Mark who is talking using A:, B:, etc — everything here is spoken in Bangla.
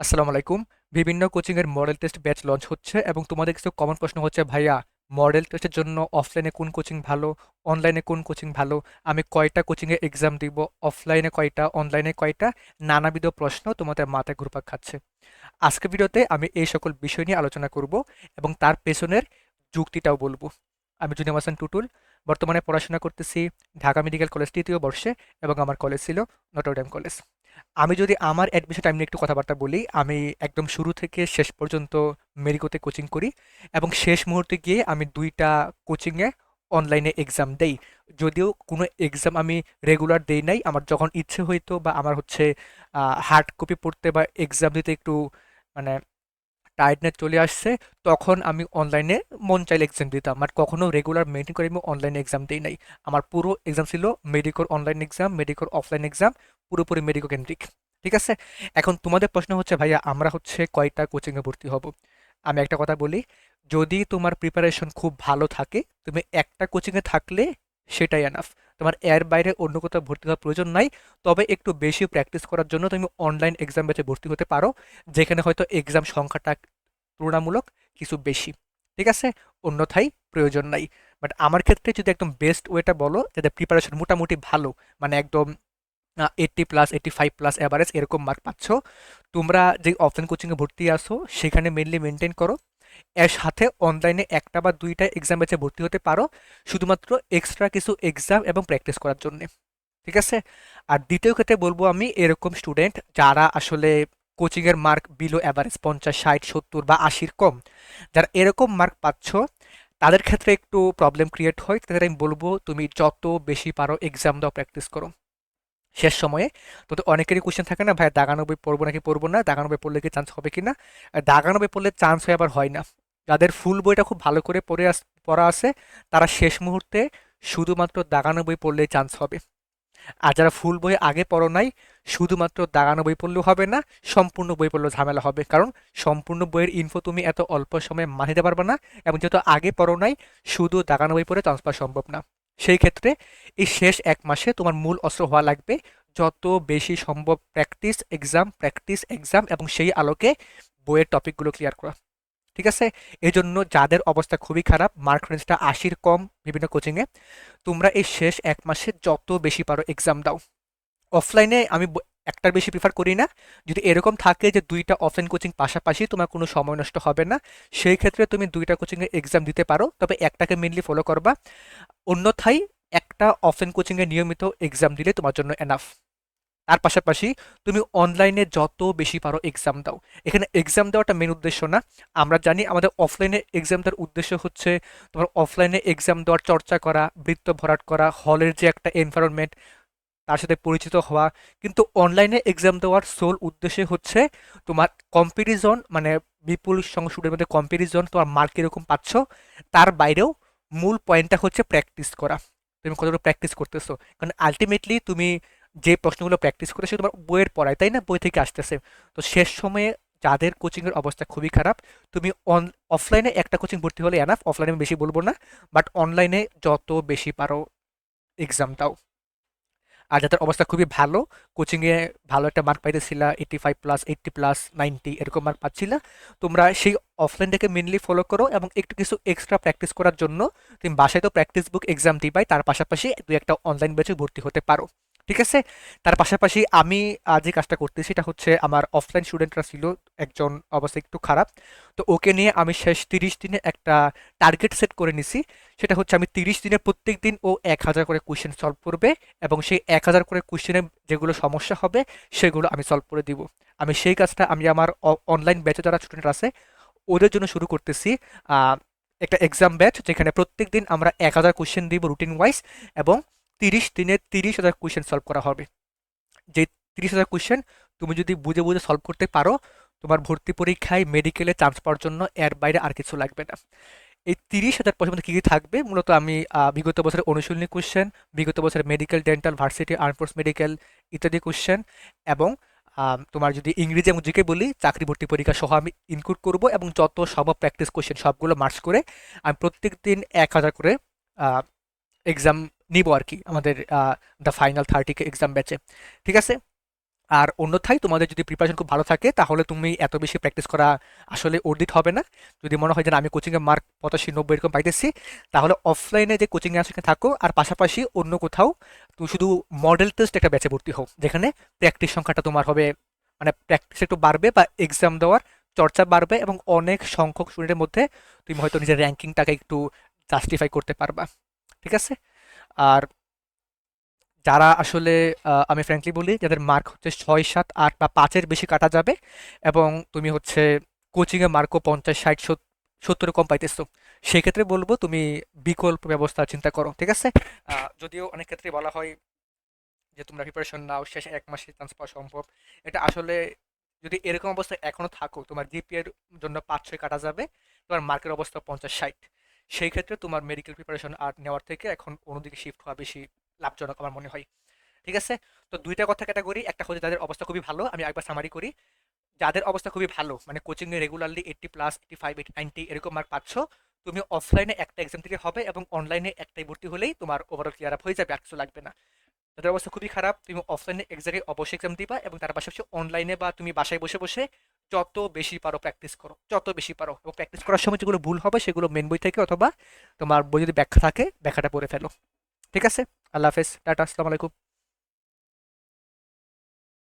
A: আসসালামু আলাইকুম। বিভিন্ন কোচিংয়ের মডেল টেস্ট ব্যাচ লঞ্চ হচ্ছে এবং তোমাদের কিছু কমন প্রশ্ন হচ্ছে, ভাইয়া মডেল টেস্টের জন্য অফলাইনে কোন কোচিং ভালো? অনলাইনে কোন কোচিং ভালো? আমি কয়টা কোচিংয়ে এক্সাম দিব? অফলাইনে কয়টা? অনলাইনে কয়টা? নানাবিধ প্রশ্ন তোমাদের মাথায় ঘুরপাক খাচ্ছে। আজকে ভিডিওতে আমি এই সকল বিষয় নিয়ে আলোচনা করব এবং তার পেছনের যুক্তিটাও বলব। আমি জুনিয়র হাসান টুটুল, বর্তমানে পড়াশোনা করতেছি ঢাকা মেডিকেল কলেজ তৃতীয় বর্ষে এবং আমার কলেজ ছিল নটরডেম কলেজ। আমি যদি আমার অ্যাডমিশন টাইম নিয়ে একটু কথাবার্তা বলি, আমি একদম শুরু থেকে শেষ পর্যন্ত মেরিগোতে কোচিং করি এবং শেষ মুহূর্তে গিয়ে আমি দুইটা কোচিংয়ে অনলাইনে এক্সাম দেই। যদিও কোনো এক্সাম আমি রেগুলার দেই নাই, আমার যখন ইচ্ছে হইতো বা আমার হচ্ছে হার্ড কপি পড়তে বা এক্সাম দিতে একটু মানে টায়ার্ডনেস চলে আসছে, তখন আমি অনলাইনে মন চাইলে এক্সাম দিতাম। আর কখনও রেগুলার মেনটেন করে আমি অনলাইনে এক্সাম দিই নাই। আমার পুরো এক্সাম ছিল মেডিকোর অনলাইন এক্সাম মেডিকোর অফলাইন এক্সাম পুরোপুরি মেডিকো কেন্দ্রিক। ঠিক আছে? এখন তোমাদের প্রশ্ন হচ্ছে, ভাইয়া, আমরা হচ্ছে কয়টা কোচিংয়ে ভর্তি হব? আমি একটা কথা বলি, যদি তোমার প্রিপারেশন খুব ভালো থাকে, তুমি একটা কোচিংয়ে থাকলে সেটাই এনাফ তোমার এর বাইরে অন্য কোথাও ভর্তি হওয়ার প্রয়োজন নাই, তবে একটু বেশি প্র্যাকটিস করার জন্য তুমি অনলাইন এক্সাম ব্যাচে ভর্তি হতে পারো, যেখানে হয়তো এক্সাম সংখ্যাটা তুলনামূলক কিছু বেশি। ঠিক আছে? অন্যথায় প্রয়োজন নাই। বাট আমার ক্ষেত্রে যদি একদম বেস্ট ওয়েটা বলো, যাতে প্রিপারেশন মোটামুটি ভালো মানে একদম eighty plus eighty five plus average এরকম মার্ক পাচ্ছ, তোমরা যে অফলাইন কোচিংয়ে ভর্তি আসো সেখানে মেনলি মেনটেন করো। এর সাথে অনলাইনে একটা বা দুইটা এক্সাম ব্যাচে ভর্তি হতে পারো, শুধুমাত্র এক্সট্রা কিছু এক্সাম এবং প্র্যাকটিস করার জন্য। ঠিক আছে? আর দ্বিতীয় ক্ষেত্রে বলব আমি, এরকম স্টুডেন্ট যারা আসলে কোচিংয়ের মার্ক বিলো অ্যাভারেজ পঞ্চাশ, ষাট, সত্তর বা আশির কম, যারা এরকম মার্ক পাচ্ছ, তাদের ক্ষেত্রে একটু প্রবলেম ক্রিয়েট হয়। তাদের আমি বলব, তুমি যত বেশি পারো এক্সাম দাও প্র্যাকটিস করো। শেষ সময়ে। তো অনেকেরই কোশ্চেন থাকে না, ভাই দাগানব্বই পড়ব নাকি পড়ব না? দাগানব্বই পড়লে কি চান্স হবে কি না? দাগানব্বই পড়লে চান্স হয়ে আবার হয় না। যাদের ফুল বইটা খুব ভালো করে পড়ে আস, পড়া আছে, তারা শেষ মুহূর্তে শুধুমাত্র দাগানব্বই পড়লেই চান্স হবে। আর যারা ফুল বই আগে পড়ো নাই, শুধুমাত্র দাগানো বই পড়লেও হবে না, সম্পূর্ণ বই পড়লেও ঝামেলা হবে। কারণ সম্পূর্ণ বইয়ের ইনফো তুমি এত অল্প সময়ে মানিতে পারবে না, এবং যেহেতু আগে পড়ো নাই, শুধু দাগানো বই পড়ে চান্স পাওয়া সম্ভব না। সেই ক্ষেত্রে এই শেষ এক মাসে তোমার মূল অস্ত্র হওয়া লাগবে। যত বেশি সম্ভব প্র্যাকটিস এক্সাম প্র্যাকটিস এক্সাম এবং সেই আলোকে বইয়ের টপিকগুলো ক্লিয়ার করা। ঠিক আছে? এজন্য যাদের অবস্থা খুবই খারাপ মার্ক রেঞ্জটা আশির কম বিভিন্ন কোচিংয়ে তোমরা এই শেষ এক মাসে যত বেশি পারো এক্সাম দাও। অফলাইনে আমি একটার বেশি প্রিফার করি না। যদি এরকম থাকে যে দুইটা অফলাইন কোচিং পাশাপাশি তোমার কোনো সময় নষ্ট হবে না, সেই ক্ষেত্রে তুমি দুইটা কোচিংয়ে এক্সাম দিতে পারো, তবে একটাকে মেনলি ফলো করবা। অন্যথায় একটা অফলাইন কোচিংয়ে নিয়মিত এক্সাম দিলে তোমার জন্য এনাফ তার পাশাপাশি তুমি অনলাইনে যত বেশি পারো এক্সাম দাও। এখানে এক্সাম দেওয়াটা মেন উদ্দেশ্য না। আমরা জানি আমাদের অফলাইনে এক্সাম দেওয়ার উদ্দেশ্য হচ্ছে তোমার অফলাইনে এক্সাম দেওয়ার চর্চা করা, বৃত্ত ভরাট করা হলের যে একটা এনভায়রনমেন্ট তার সাথে পরিচিত হওয়া। কিন্তু অনলাইনে এক্সাম দেওয়ার সোল উদ্দেশ্য হচ্ছে তোমার কম্পারিজন মানে বিপুল স্টুডেন্টের মধ্যে কম্পারিজন তোমার মার্ক কীরকম পাচ্ছ, তার বাইরেও মূল পয়েন্টটা হচ্ছে প্র্যাকটিস করা। তুমি কতটুকু প্র্যাকটিস করতেছো? কারণ আলটিমেটলি তুমি যে প্রশ্নগুলো প্র্যাকটিস করে সে তোমার বইয়ের পড়ায়, তাই না? বই থেকে আসতেছে। তো শেষ সময়ে যাদের কোচিংয়ের অবস্থা খুবই খারাপ, তুমি অন অফলাইনে একটা কোচিং ভর্তি হলে এনাফ অফলাইনে বেশি বলব না বাট অনলাইনে যত বেশি পারো এক্সাম দাও। আর যাদের অবস্থা খুবই ভালো কোচিংয়ে ভালো একটা mark পাইতেছিলা eighty five plus eighty plus ninety এরকম মার্ক পাচ্ছিলা, তোমরা সেই অফলাইনটাকে মেনলি ফলো করো এবং একটু কিছু এক্সট্রা প্র্যাকটিস করার জন্য, তুমি বাসায় তো প্র্যাকটিস বুক এক্সাম দিবাই, তার পাশাপাশি দুই একটা অনলাইন ব্যাচে ভর্তি হতে পারো। ঠিক আছে? তার পাশাপাশি আমি যে কাজটা করতেছি সেটা হচ্ছে আমার অফলাইন স্টুডেন্টরা ছিল, একজন অবস্থা একটু খারাপ। তো ওকে নিয়ে আমি শেষ তিরিশ দিনে একটা টার্গেট সেট করে নিছি। সেটা হচ্ছে আমি তিরিশ দিনে প্রত্যেক দিন ও এক হাজার করে কোয়েশ্চেন সলভ করবে এবং সেই এক হাজার করে কোয়েশ্চেনে যেগুলো সমস্যা হবে, সেগুলো আমি সলভ করে দিব। আমি সেই কাজটা, আমি আমার অনলাইন ব্যাচে যারা স্টুডেন্ট আছে, ওদের জন্য শুরু করতেছি একটা এক্সাম ব্যাচ যেখানে প্রত্যেক দিন আমরা এক হাজার কোয়েশ্চেন দিব রুটিন ওয়াইজ এবং তিরিশ দিনে তিরিশ হাজার কোয়েশ্চেন সলভ করা হবে। যে তিরিশ হাজার কোয়েশ্চেন তুমি যদি বুঝে বুঝে সলভ করতে পারো, তোমার ভর্তি পরীক্ষায় মেডিকেলে চান্স পাওয়ার জন্য এর বাইরে আর কিছু লাগবে না। এই তিরিশ হাজার প্রশ্নের মধ্যে কী কী থাকবে? মূলত আমি বিগত বছরের অনুশীলনী কোশ্চেন বিগত বছরের medical dental varsity armed force medical ইত্যাদি কোশ্চেন এবং তোমার যদি ইংরেজি এবং জিকে বলি, চাকরি ভর্তি পরীক্ষা সহ আমি ইনক্লুড করব এবং যত সম্ভব প্র্যাকটিস কোশ্চেন সবগুলো মার্চ করে আমি প্রত্যেক দিন এক হাজার করে এক্সাম নিব আর কি আমাদের দ্য ফাইনাল থার্টিকে এক্সাম ব্যাচে ঠিক আছে? আর অন্যথায় তোমাদের যদি প্রিপারেশন খুব ভালো থাকে, তাহলে তুমি এত বেশি প্র্যাকটিস করা আসলে অর্ধিত হবে না। যদি মনে হয় যে আমি কোচিংয়ে মার্ক পঁচাশি, নব্বই এরকম পাইতেছি, তাহলে অফলাইনে যে কোচিংয়ে সেখানে থাকো। আর পাশাপাশি অন্য কোথাও তুমি শুধু মডেল টেস্ট একটা ব্যাচে ভর্তি হও, যেখানে প্র্যাকটিস সংখ্যাটা তোমার হবে মানে প্র্যাকটিস একটু বাড়বে বা এক্সাম দেওয়ার চর্চা বাড়বে এবং অনেক সংখ্যক স্টুডেন্টের মধ্যে তুমি হয়তো নিজের র্যাঙ্কিংটাকে একটু জাস্টিফাই করতে পারবা। ঠিক আছে? আর যারা আসলে আমি ফ্র্যাঙ্কলি বলি যাদের মার্ক হচ্ছে ছয়, সাত, আট বা পাঁচের বেশি কাটা যাবে এবং তুমি হচ্ছে কোচিংয়ে মার্কও পঞ্চাশ, ষাট সত্তরে কম পাইতেছো, সেক্ষেত্রে বলব তুমি বিকল্প ব্যবস্থা চিন্তা করো, ঠিক আছে? যদিও অনেক ক্ষেত্রে বলা হয় যে তোমরা প্রিপারেশন নাও, শেষে এক মাসে চান্স পাওয়া সম্ভব। এটা আসলে যদি এরকম অবস্থা এখনও থাকো, তোমার জিপিএ এর জন্য পাঁচ, ছয় কাটা যাবে, তোমার মার্কের অবস্থা পঞ্চাশ, ষাট। সেই ক্ষেত্রে তোমার মেডিকেল প্রিপারেশন আর নেওয়ার থেকে এখন অন্যদিকে শিফট হওয়া বেশি লাভজনক আমার মনে হয়। ঠিক আছে? তো দুইটা কথা ক্যাটাগরি একটা হচ্ছে যাদের অবস্থা খুবই ভালো, আমি একবার সামারি করি। যাদের অবস্থা খুবই ভালো মানে কোচিংয়ে regularly eighty plus eighty five eight ninety এরকম মার্ক পাচ্ছ, তুমি অফলাইনে একটা এক্সাম দিলে হবে এবং অনলাইনে একটাই ভর্তি হলেই তোমার ওভারঅল ক্লিয়ার আপ হয়ে যাবে, আর কিছু লাগবে না। যাদের অবস্থা খুবই খারাপ, তুমি অফলাইনে এক অবশ্যই এক্সাম দিবা এবং তার পাশাপাশি অনলাইনে বা তুমি বাসায় বসে বসে যত বেশি পারো প্র্যাকটিস করো, যত বেশি পারো। এবং প্র্যাকটিস করার সময় যেগুলো ভুল হবে, সেগুলো মেন বই থেকে অথবা তোমার বই যদি ব্যাখ্যা থাকে, ব্যাখ্যাটা পড়ে ফেলো। ঠিক আছে? আল্লাহ হাফেজ, টাটা, আসসালামু আলাইকুম।